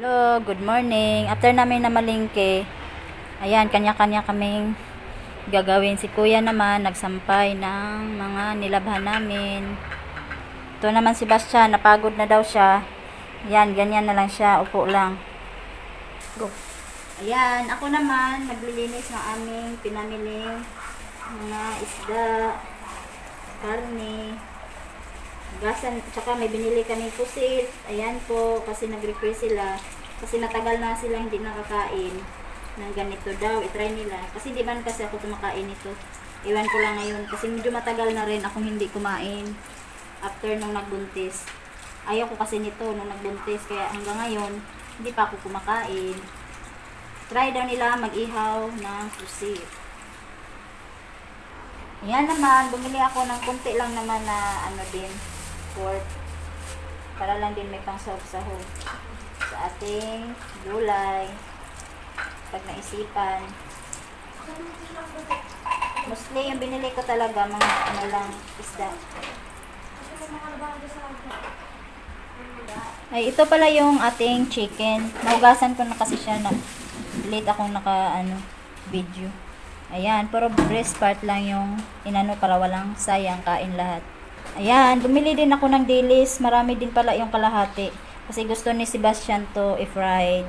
Hello, good morning. After namin na malingke, ayan, kanya-kanya kaming gagawin. Si kuya naman, nagsampay ng mga nilabhan namin. Ito naman si Bastian, napagod na daw siya. Ayan, ganyan na lang siya, upo lang. Go. Ayan, ako naman, naglilinis ng aming pinamiling mga isda, karne, gasan, tsaka may binili kami pusit. Ayan po, kasi nag-request sila. Kasi matagal na sila hindi nakakain ng ganito daw. I-try nila. Kasi di man kasi ako kumakain ito. Iwan ko lang ngayon. Kasi medyo matagal na rin akong hindi kumain after nung nagbuntis. Ayaw ko kasi nito nung nagbuntis. Kaya hanggang ngayon, hindi pa ako kumakain. Try daw nila mag-ihaw ng pusit. Yan naman, bumili ako ng konti lang naman na ano din, pork. Para lang din may pang sahog-sahog sa ating gulay. Pag naisipan. Mostly yung binili ko talaga mga ano lang isda. Ay, ito pala yung ating chicken. Naugasan ko na kasi siya na late akong naka ano video. Ayan, pero breast part lang yung inano para walang sayang kain lahat. Ayan, bumili din ako ng dilis. Marami din pala yung kalahati. Kasi gusto ni Sebastian to i-fried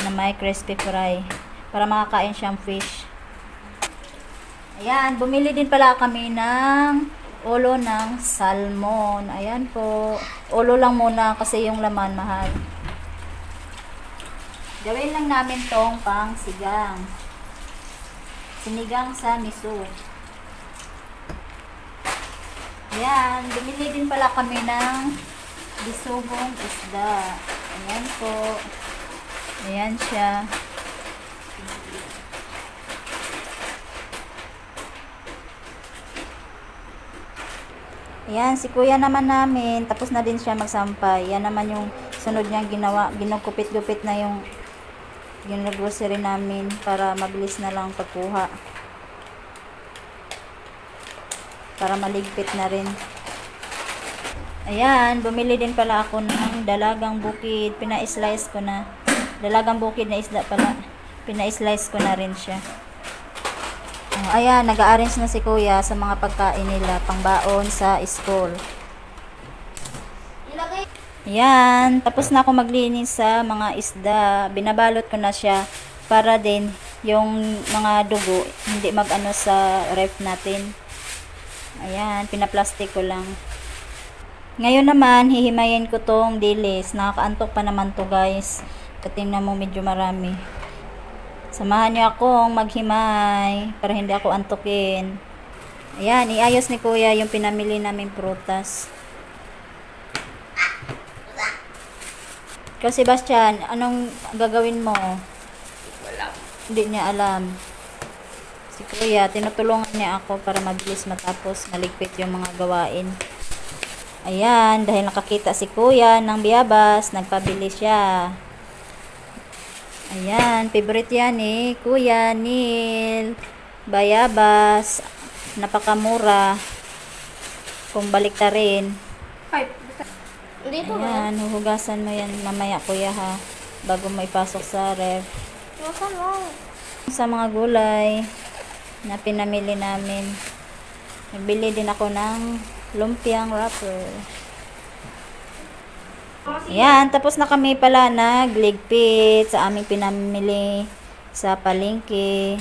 na may crispy fry para makakain siyang fish. Ayan, bumili din pala kami ng ulo ng salmon. Ayan po. Ulo lang muna kasi yung laman mahal. Gawin lang namin tong pang sigang. Sinigang sa miso. Ayan, bumili din pala kami ng bisugong isda. Ayan po. Ayan siya. Ayan, si kuya naman namin, tapos na din siya magsampay. Yan naman yung sunod niyang ginawa. Ginugupit-gupit na yung ginagrocery namin para mabilis na lang pagkuha. Para maligpit na rin. Ayan, bumili din pala ako ng dalagang bukid. Pina-slice ko na. Dalagang bukid na isda pala. Pina-slice ko na rin siya. Oh, ayan, nag-arrange na si kuya sa mga pagkain nila, pangbaon sa school. Ilagay. Yan, tapos na ako maglinis sa mga isda. Binabalot ko na siya para din yung mga dugo hindi mag-ano sa ref natin. Ayan, pinaplastic ko lang. Ngayon naman, hihimayin ko tong dilis. Nakakaantok pa naman to guys. Katingnan mo medyo marami. Samahan niyo akong maghimay para hindi ako antukin. Ayan, iayos ni kuya yung pinamili naming prutas. Ikaw, Sebastian, anong gagawin mo? Wala. Hindi niya alam. Si Kuya, tinutulungan niya ako para mabilis matapos maligpit yung mga gawain. Ayan, dahil nakakita si Kuya ng biyabas, nagpabili siya. Ayan, favorite yan eh. Kuya, Neil, bayabas, napakamura. Kung balik ta rin. Dito? Ayan, huhugasan mo yan mamaya kuya ha. Bago mo ipasok sa ref. Nasaan lang? Sa mga gulay na pinamili namin. Nagbili din ako ng lumpiang wrapper. Ayan, tapos na kami pala nagligpit sa aming pinamili sa palengke.